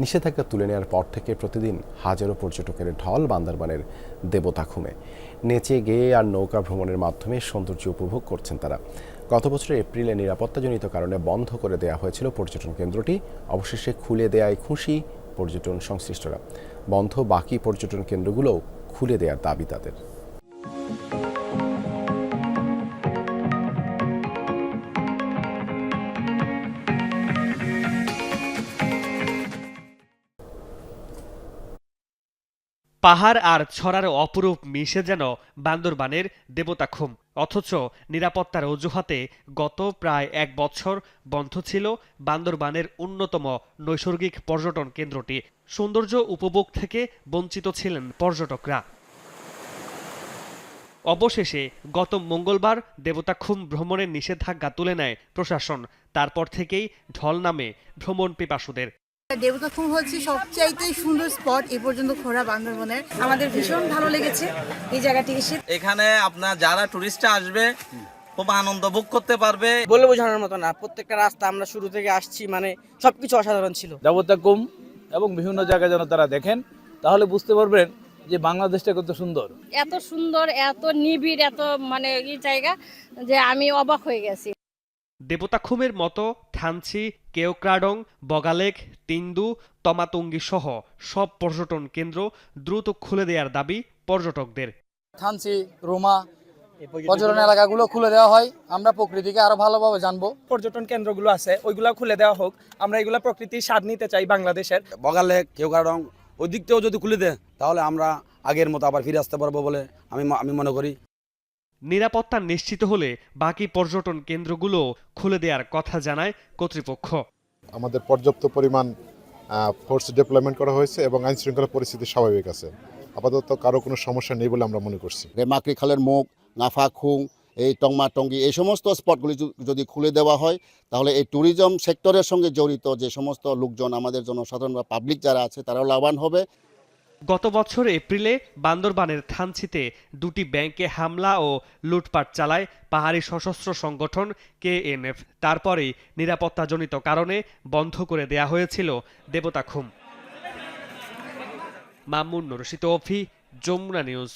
নিষেধাজ্ঞা তুলে নেওয়ার পর থেকে প্রতিদিন হাজারো পর্যটকের ঢল বান্দরবানের দেবতাখুমে নেচে গেয়ে আর নৌকা ভ্রমণের মাধ্যমে সৌন্দর্য উপভোগ করছেন তারা। গত বছরের এপ্রিলে নিরাপত্তাজনিত কারণে বন্ধ করে দেওয়া হয়েছিল পর্যটন কেন্দ্রটি। অবশেষে খুলে দেওয়ায় খুশি পর্যটন সংশ্লিষ্টরা। বন্ধ বাকি পর্যটন কেন্দ্রগুলোও খুলে দেওয়ার দাবি তাদের। পাহাড় আর ছড়ার অপরূপ মিশে যেন বান্দরবানের দেবতাখুম অথচ নিরাপত্তার অজুহাতে গত প্রায় এক বছর বন্ধ ছিল বান্দরবানের অন্যতম নৈসর্গিক পর্যটন কেন্দ্রটি। সৌন্দর্য উপভোগ থেকে বঞ্চিত ছিলেন পর্যটকরা। অবশেষে গত মঙ্গলবার দেবতাখুম ভ্রমণের নিষেধাজ্ঞা তুলে নেয় প্রশাসন। তারপর থেকেই ঢল নামে ভ্রমণ পিপাসুদের। দেবতাখুম হচ্ছে সবচাইতে সুন্দর স্পট এ পর্যন্ত ঘোরা বান্দরবনের। আমাদের ভীষণ ভালো লেগেছে এই জায়গাটি এসে। এখানে আপনার যারা টুরিস্টরা আসবে খুব আনন্দ ভোগ করতে পারবে। বলে বোঝানোর মতো না প্রত্যেকটা রাস্তা আমরা শুরু থেকে আসছি মানে সবকিছু অসাধারণ ছিল। দেবতা কুম এবং বিভিন্ন জায়গায় যেন তারা দেখেন তাহলে বুঝতে পারবেন যে বাংলাদেশটা কত সুন্দর। এত সুন্দর এত নিবিড় এত মানে এই জায়গা যে আমি অবাক হয়ে গেছি। দেবতাখুমের মতো থানচি কেওক্রাডং বগালেক তিন্দু তমাতঙ্গি সহ সব পর্যটন কেন্দ্র দ্রুত খুলে দেওয়ার দাবি পর্যটকদের। থানচি রোমা পর্যটন এলাকাগুলো খুলে দেওয়া হয়। আমরা প্রকৃতিকে আরও ভালোভাবে জানব। পর্যটন কেন্দ্রগুলো আছে ওইগুলো খুলে দেওয়া হোক। আমরা এগুলো প্রকৃতির স্বাদ নিতে চাই বাংলাদেশের। বগালে কেউ কারণ ওই দিক থেকেও যদি খুলে দেয় তাহলে আমরা আগের মতো আবার ফিরে আসতে পারব বলে আমি আমি মনে করি। নিরাপত্তা নিশ্চিত হলে বাকি পর্যটন কেন্দ্রগুলো খুলে দেওয়ার কথা জানায় কর্তৃপক্ষ। আমাদের পর্যাপ্ত পরিমাণ ফোর্স ডেপ্লয়মেন্ট করা হয়েছে এবং আইন শৃঙ্খলা পরিস্থিতি স্বাভাবিক আছে। আপাতত কারও কোনো সমস্যা নেই বলে আমরা মনে করছি। রেমাকড়ি খালের মুখ নাফা খুং এই টংমা টঙ্গি এই সমস্ত স্পটগুলি যদি খুলে দেওয়া হয় তাহলে এই ট্যুরিজম সেক্টরের সঙ্গে জড়িত যে সমস্ত লোকজন আমাদের জনসাধারণ বা পাবলিক যারা আছে তারাও লাভবান হবে। গত বছর এপ্রিলে বান্দরবানের থানচিতে দুটি ব্যাংকে হামলা ও লুটপাট চালায় পাহাড়ি সশস্ত্র সংগঠন কেএনএফ। তারপরেই নিরাপত্তাজনিত কারণে বন্ধ করে দেয়া হয়েছিল দেবতা খুম। মামুন রশিদ অফি যমুনা নিউজ।